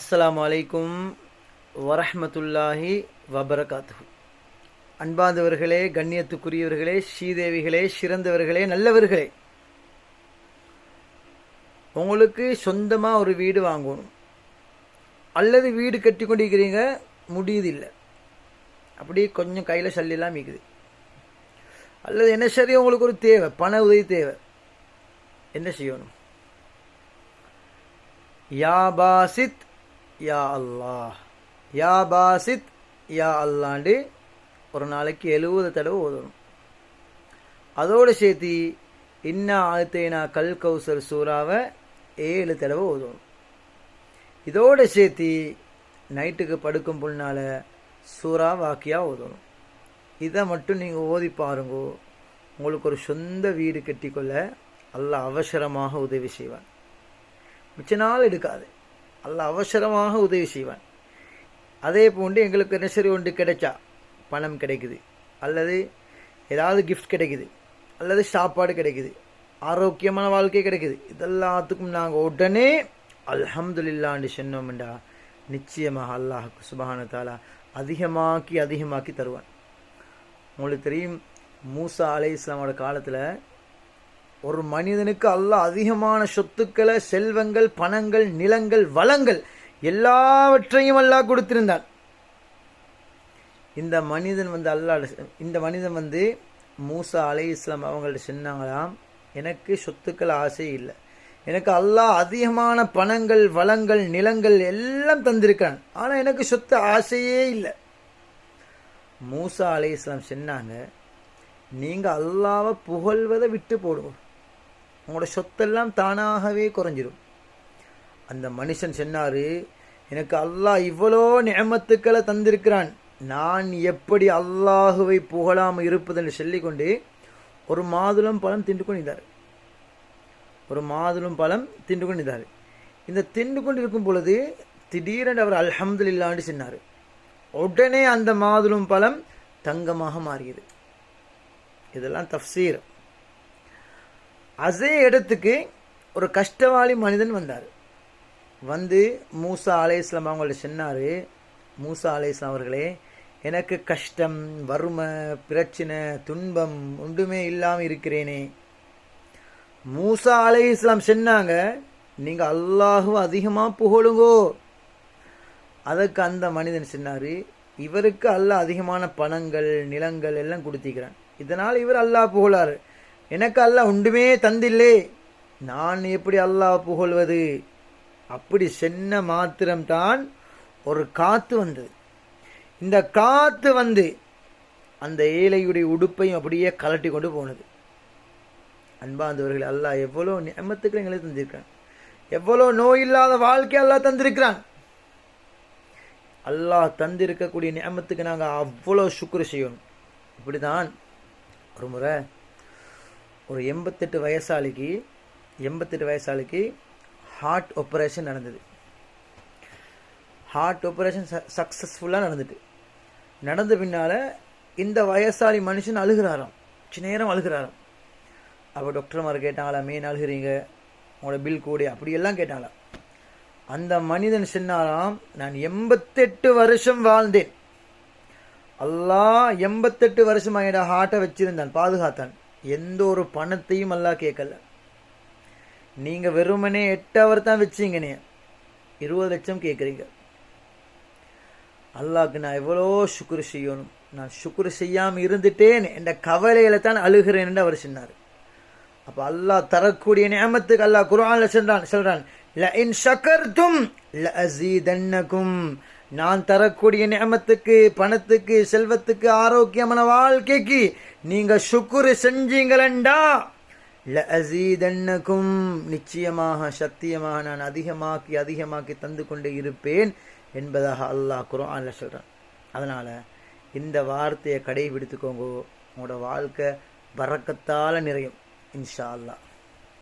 அஸ்லாம் வலைக்கும் வரஹமத்துல்லாஹி வபரகாத்து அன்பாந்தவர்களே கண்ணியத்துக்குரியவர்களே ஸ்ரீதேவிகளே சிறந்தவர்களே நல்லவர்களே. உங்களுக்கு சொந்தமாக ஒரு வீடு வாங்கணும். அல்லது வீடு கட்டி கொண்டிருக்கிறீங்க முடியுதில்லை. அப்படி கொஞ்சம் கையில் சல்லிலாம் மிக்குது அல்லது என்ன சரி உங்களுக்கு ஒரு தேவை பண உதவி தேவை. என்ன செய்யணும்? யாபாசித் யா அல்லாஹ். யா பாசித். யா அல்லாண்டு. ஒரு நாளைக்கு எழுபது தடவை ஓதணும். அதோடு சேர்த்து இன்னா ஆழ்த்தேனா கல் கௌசர் சூறாவை ஏழு தடவை ஓதணும். இதோடு சேர்த்து நைட்டுக்கு படுக்கும் புண்ணால் சூறா வாக்கியாக ஓதணும். இதை மட்டும் நீங்கள் ஓதி பாருங்கோ. உங்களுக்கு ஒரு சொந்த வீடு கட்டிக்கொள்ள அல்லாஹ் அவசரமாக உதவி செய்வார் மிச்ச நாள் எடுக்காது. அல்ல அவசரமாக உதவி செய்வான். அதே போன்று எங்களுக்கு நெசரி ஒன்று கிடைச்சா பணம் கிடைக்குது. அல்லது ஏதாவது கிஃப்ட் கிடைக்குது. அல்லது சாப்பாடு கிடைக்குது. ஆரோக்கியமான வாழ்க்கை கிடைக்குது. இதெல்லாத்துக்கும் நாங்கள் உடனே அல்ஹம்துலில்லான்னு சொன்னோம்டா நிச்சயமாக அல்லாஹ் சுபஹான தாலா அதிகமாக்கி அதிகமாக்கி தருவான். உங்களுக்கு தெரியும் மூசா அலை இஸ்லாமோட காலத்தில் ஒரு மனிதனுக்கு அல்லாஹ் அதிகமான சொத்துக்களை செல்வங்கள் பணங்கள் நிலங்கள் வளங்கள் எல்லாவற்றையும் அல்லாஹ் கொடுத்திருந்தான். இந்த மனிதன் வந்து அல்லாஹ் இந்த மனிதன் வந்து மூசா அலை இஸ்லாம் அவங்கள்ட்ட சொன்னாங்களாம் எனக்கு சொத்துக்கள் ஆசை இல்லை. எனக்கு அல்லாஹ் அதிகமான பணங்கள் வளங்கள் நிலங்கள் எல்லாம் தந்திருக்கான் ஆனால் எனக்கு சொத்து ஆசையே இல்லை. மூசா அலை இஸ்லாம் சொன்னாங்க நீங்கள் அல்லாவை புகழ்வதை விட்டு போடுவோம் அவங்களோட சொத்தெல்லாம் தானாகவே குறைஞ்சிடும் அந்த மனுஷன் சொன்னார் எனக்கு அல்லாஹ் இவ்வளோ நியமத்துக்களை தந்திருக்கிறான். நான் எப்படி அல்லாஹுவை புகழாமல் இருப்பதென்று சொல்லிக்கொண்டு ஒரு மாதுளம் பழம் தின்று கொண்டிருந்தார். ஒரு மாதுளம் பழம் தின்று கொண்டிருந்தார். இந்த தின்று கொண்டிருக்கும் பொழுது திடீரென்று அவர் அல்ஹம்துலில்லான்னு சொன்னார். உடனே அந்த மாதுளம் பழம் தங்கமாக மாறியது. இதெல்லாம் தஃசீர் அதே இடத்துக்கு ஒரு கஷ்டவாளி மனிதன் வந்தார். வந்து மூசா அலையஸ்லாம் அவங்கள்ட்ட சொன்னார் மூசா அலை இஸ்லாம் அவர்களே எனக்கு கஷ்டம் வறுமை பிரச்சனை துன்பம் ஒன்றுமே இல்லாமல் இருக்கிறேனே. மூசா அலை இஸ்லாம் சொன்னாங்க நீங்கள் அல்லாஹுவ அதிகமாக புகழுங்கோ. அதற்கு அந்த மனிதன் சொன்னார் இவருக்கு அல்லாஹ் அதிகமான பணங்கள் நிலங்கள் எல்லாம் கொடுத்திக்கிறான் இதனால் இவர் அல்லாஹ் புகழாரு. எனக்கு அல்லாஹ் ஒன்றுமே தந்தில்லே. நான் எப்படி அல்லாஹ் புகழ்வது? அப்படி சென்ன மாத்திரம்தான் ஒரு காத்து வந்தது. இந்த காத்து வந்து அந்த ஏழையுடைய உடுப்பையும் அப்படியே கலட்டி கொண்டு போனது. அன்பாந்தவர்கள் அல்லாஹ் எவ்வளோ நியமத்துக்கு எங்களை தந்திருக்கிறான். எவ்வளோ நோய் இல்லாத வாழ்க்கை அல்லாஹ் தந்திருக்கிறான். அல்லாஹ் தந்திருக்கக்கூடிய நியமத்துக்கு நாங்கள் அவ்வளோ சுக்குரு செய்யணும். இப்படி தான் ஒரு முறை ஒரு எண்பத்தெட்டு வயசாளிக்கு எண்பத்தெட்டு வயசாளிக்கு ஹார்ட் ஆப்ரேஷன் நடந்தது. ஹார்ட் ஆப்ரேஷன் சக்ஸஸ்ஃபுல்லாக நடந்துட்டு. நடந்த பின்னால் இந்த வயசாளி மனுஷன் அழுகிறாராம். சின்ன நேரம் அழுகிறாராம். அப்போ டாக்டர்மார் கேட்டாங்களா மெயின் அழுகிறீங்க? உங்களோட பில் கூடி. அப்படியெல்லாம் கேட்டாங்களா அந்த மனிதன் சொன்னாராம் நான் எண்பத்தெட்டு வருஷம் வாழ்ந்தேன். எல்லாம் எண்பத்தெட்டு வருஷம் என்னோட ஹார்ட்டை வச்சிருந்தான் பாதுகாத்தான். எந்த ஒரு பணத்தையும் அல்லாஹ் கேட்கல. நீங்கள் வெறுமனே எட்டு அவர் தான் வச்சிங்கனே இருபது லட்சம் கேட்குறீங்க. அல்லாவுக்கு நான் எவ்வளோ சுக்குரு செய்யணும். நான் சுக்குரு செய்யாமல் இருந்துட்டேன். என்ற கவலையில தான் அழுகிறேன் அவர் சொன்னார். அப்போ அல்லாஹ் தரக்கூடிய நியமத்துக்கு அல்லாஹ் குரான்ல சொல்றான் சொல்றான் ல இன் ஷக்கர்தும் ல அசீதன்னகும் நான் தரக்கூடிய நியமத்துக்கு பணத்துக்கு செல்வத்துக்கு ஆரோக்கியமான வாழ்க்கைக்கு நீங்கள் சுக்குரு செஞ்சீங்களண்டா? ல நிச்சயமாக சத்தியமாக நான் அதிகமாக்கி அதிகமாக்கி தந்து கொண்டே இருப்பேன் என்பதாக அல்லாஹ் குரான் சொல்கிறான் அதனால் இந்த வார்த்தையை கடைபிடித்துக்கோங்க. உங்களோட வாழ்க்கை பறக்கத்தால நிறையும் இன்ஷா அல்லாஹ்.